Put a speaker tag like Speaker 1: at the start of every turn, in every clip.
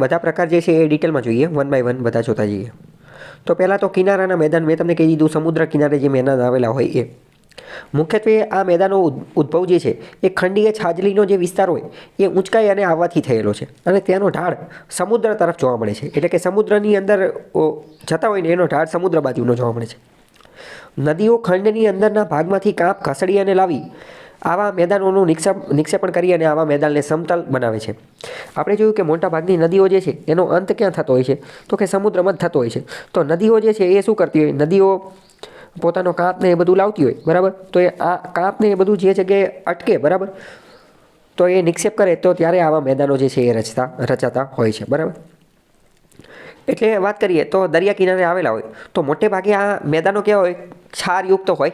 Speaker 1: બધા પ્રકાર જે છે એ ડિટેલમાં જોઈએ. વન બાય વન બધા જોતા જઈએ. તો પહેલાં તો કિનારાના મેદાન મેં તમને કહી દીધું, સમુદ્ર કિનારે જે મેદાન આવેલા હોય એ. મુખ્યત્વે આ મેદાનો ઉદ- ઉદ્ભવ જે છે, એ ખંડીય છાજલીનો જે વિસ્તાર હોય, એ ઊંચકાઈ અને આવવાથી થયેલો છે. અને ત્યાંનો ઢાળ સમુદ્ર તરફ જોવા મળે છે. એટલે કે સમુદ્રની અંદર જતા હોય ને એનો ઢાળ સમુદ્ર બાજુનો જોવા મળે છે. નદીઓ ખંડની અંદરના ભાગમાંથી કાંપ ઘસડી અને લાવી આવા મેદાનોનું નિક્ષેપ, નિક્ષેપણ કરી અને આવા મેદાનને સમતલ બનાવે છે. આપણે જોયું કે મોટાભાગની નદીઓ જે છે, એનો અંત ક્યાં થતો હોય છે? તો કે સમુદ્રમાં જ થતો હોય છે. તો નદીઓ જે છે, એ શું કરતી હોય? નદીઓ પોતાનો કાંપને એ બધું લાવતી હોય, બરાબર? તો એ આ કાંપને એ બધું જે જગ્યાએ અટકે, બરાબર? તો એ નિક્ષેપ કરે, તો ત્યારે આવા મેદાનો જે છે, એ રચતા, રચાતા હોય છે, બરાબર? એટલે વાત કરીએ તો દરિયા કિનારે આવેલા હોય. તો મોટે ભાગે આ મેદાનો કેવા હોય? ક્ષારયુક્ત હોય.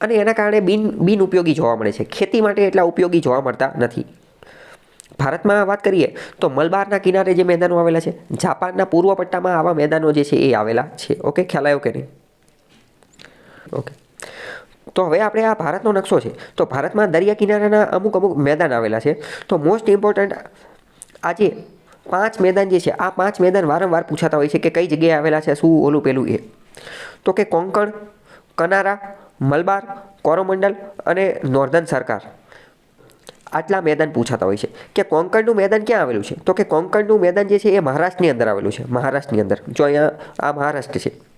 Speaker 1: અને એના કારણે બિન બિન ઉપયોગી જોવા મળે છે. ખેતી માટે એટલા ઉપયોગી જોવા મળતા નથી. ભારતમાં વાત કરીએ તો મલબારના કિનારે જે મેદાનો આવેલા છે, જાપાનના પૂર્વ પટ્ટામાં આવા મેદાનો જે છે એ આવેલા છે. ઓકે, ખ્યાલ આવ્યો કે નહીં? ઓકે. તો હવે આપણે આ ભારતનો નકશો છે. તો ભારતમાં દરિયા કિનારાના અમુક અમુક મેદાન આવેલા છે. તો મોસ્ટ ઇમ્પોર્ટન્ટ આજે પાંચ મેદાન જે છે, આ પાંચ મેદાન વારંવાર પૂછાતા હોય છે કે કઈ જગ્યાએ આવેલા છે, શું ઓલું પેલું એ? તો કે કોંકણ, કનારા મલબાર, કોરોમંડલ અને નોર્ધન સરકાર. આટલા મેદાન પૂછાતા હોય છે કે કોંકણનું મેદાન ક્યાં આવેલું છે? તો કે કોંકણનું મેદાન જે છે એ મહારાષ્ટ્રની અંદર આવેલું છે, મહારાષ્ટ્રની અંદર. જો અહીંયા આ મહારાષ્ટ્ર છે.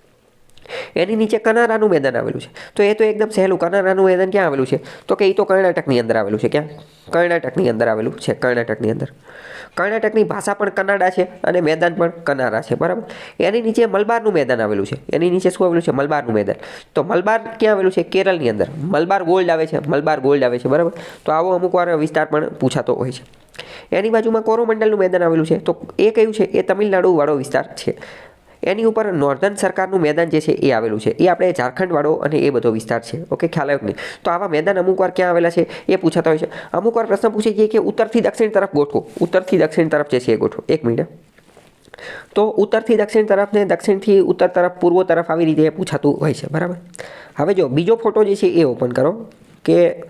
Speaker 1: એની નીચે કનારાનું મેદાન આવેલું છે. તો એ તો એકદમ સહેલું, કનારાનું મેદાન ક્યાં આવેલું છે? તો કે એ તો કર્ણાટકની અંદર આવેલું છે, ક્યાં? કર્ણાટકની અંદર આવેલું છે, કર્ણાટકની અંદર. કર્ણાટકની ભાષા પણ કનાડા છે અને મેદાન પણ કનારા છે, બરાબર? એની નીચે મલબારનું મેદાન આવેલું છે. એની નીચે શું આવેલું છે? મલબારનું મેદાન. તો મલબાર ક્યાં આવેલું છે? કેરળની અંદર. મલબાર ગોલ્ડ આવે છે, મલબાર ગોલ્ડ આવે છે, બરાબર? તો આવો અમુક વાર વિસ્તાર પણ પૂછાતો હોય છે. એની બાજુમાં કોરોમંડલનું મેદાન આવેલું છે. તો એ કયું છે? એ તમિલનાડુ વાળો વિસ્તાર છે. એની ઉપર નોર્ધન સરકારનું મેદાન જે છે એ આવેલું છે. એ આપણે ઝારખંડવાળો અને એ બધો વિસ્તાર છે. ઓકે, ખ્યાલ આવ્યો નહીં? તો આવા મેદાન અમુક વાર ક્યાં આવેલા છે એ પૂછાતા હોય છે. અમુક વાર પ્રશ્ન પૂછે છે કે ઉત્તરથી દક્ષિણ તરફ ગોઠવો. ઉત્તરથી દક્ષિણ તરફ જે છે એ ગોઠવો. એક મિનિટ તો ઉત્તરથી દક્ષિણ તરફ ને દક્ષિણથી ઉત્તર તરફ, પૂર્વ તરફ આવી રીતે પૂછાતું હોય છે. બરાબર? હવે જો બીજો ફોટો જે છે એ ઓપન કરો કે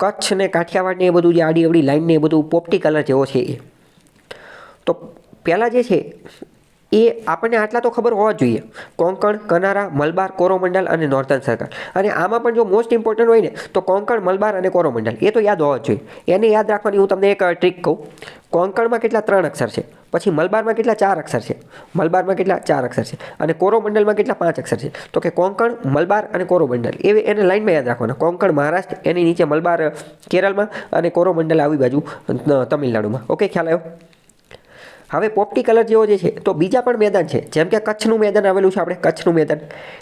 Speaker 1: કચ્છ ને કાઠિયાવાડ ને એ બધું જે આડી અવડી લાઈન ને એ બધું પોપટી કલર જેવો છે એ. તો પહેલાં જે છે એ આપણને આટલા તો ખબર હોવા જોઈએ. કોંકણ, કનારા, મલબાર, કોરોમંડલ અને નોર્ધન સરકાર. અને આમાં પણ જો મોસ્ટ ઇમ્પોર્ટન્ટ હોય ને, તો કોંકણ, મલબાર અને કોરોમંડલ. એ તો યાદ હોવા જોઈએ. એને યાદ રાખવાની હું તમને એક ટ્રીક કહું. કોંકણમાં કેટલા ત્રણ અક્ષર છે? પછી મલબારમાં કેટલા ચાર અક્ષર છે? મલબારમાં કેટલા ચાર અક્ષર છે? અને કોરોમંડલમાં કેટલા પાંચ અક્ષર છે? તો કે કોંકણ, મલબાર અને કોરોમંડલ. એ એને લાઇનમાં યાદ રાખવાના. કોંકણ મહારાષ્ટ્ર, એની નીચે મલબાર કેરળમાં અને કોરોમંડલ આવી બાજુ તમિલનાડુમાં. ઓકે, ખ્યાલ આવ્યો? હવે પોપટી કલર જેવો જે છે, તો બીજા પણ મેદાન છે. જેમ કે કચ્છનું મેદાન આવેલું છે આપણે, કચ્છનું મેદાન.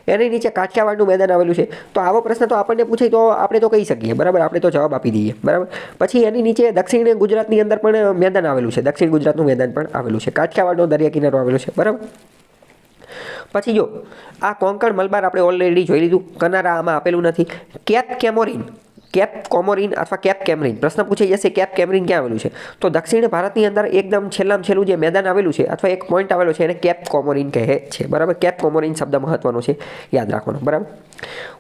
Speaker 1: એની નીચે કાઠિયાવાડનું મેદાન આવેલું છે. તો આવો પ્રશ્ન તો આપણને પૂછે તો આપણે તો કહી શકીએ. બરાબર? આપણે તો જવાબ આપી દઈએ. બરાબર? પછી એની નીચે દક્ષિણ ગુજરાતની અંદર પણ મેદાન આવેલું છે. દક્ષિણ ગુજરાતનું મેદાન પણ આવેલું છે. કાઠિયાવાડનો દરિયા કિનારો આવેલો છે. બરાબર? પછી જો, આ કોંકણ મલબાર આપણે ઓલરેડી જોઈ લીધું. કનારા આમાં આપેલું નથી. કેપ કેમોરિન. કેપ કોમોરિન અથવા કેપ કેમરિન. પ્રશ્ન પૂછાઈ જશે કેપ કેમરિન ક્યાં આવેલું છે? તો દક્ષિણ ભારતની અંદર એકદમ છેલ્લામાં છેલ્લું જે મેદાન આવેલું છે, અથવા એક પોઈન્ટ આવેલો છે, એને કેપ કોમોરિન કહે છે. બરાબર? કેપ કોમોરિન શબ્દ મહત્વનો છે. યાદ રાખવાનો. બરાબર?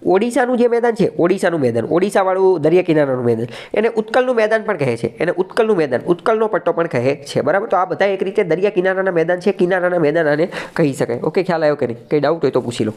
Speaker 1: ઓડિશાનું જે મેદાન છે, ઓડિશાનું મેદાન, ઓડિશાવાળું દરિયા કિનારાનું મેદાન, એને ઉત્કલનું મેદાન પણ કહે છે. એને ઉત્કલનું મેદાન, ઉત્કલનો પટ્ટો પણ કહે છે. બરાબર? તો આ બધા એક રીતે દરિયા કિનારાના મેદાન છે, કિનારાના મેદાન આને કહી શકાય. ઓકે, ખ્યાલ આવ્યો કે નહીં? કંઈ ડાઉટ હોય તો પૂછી લો.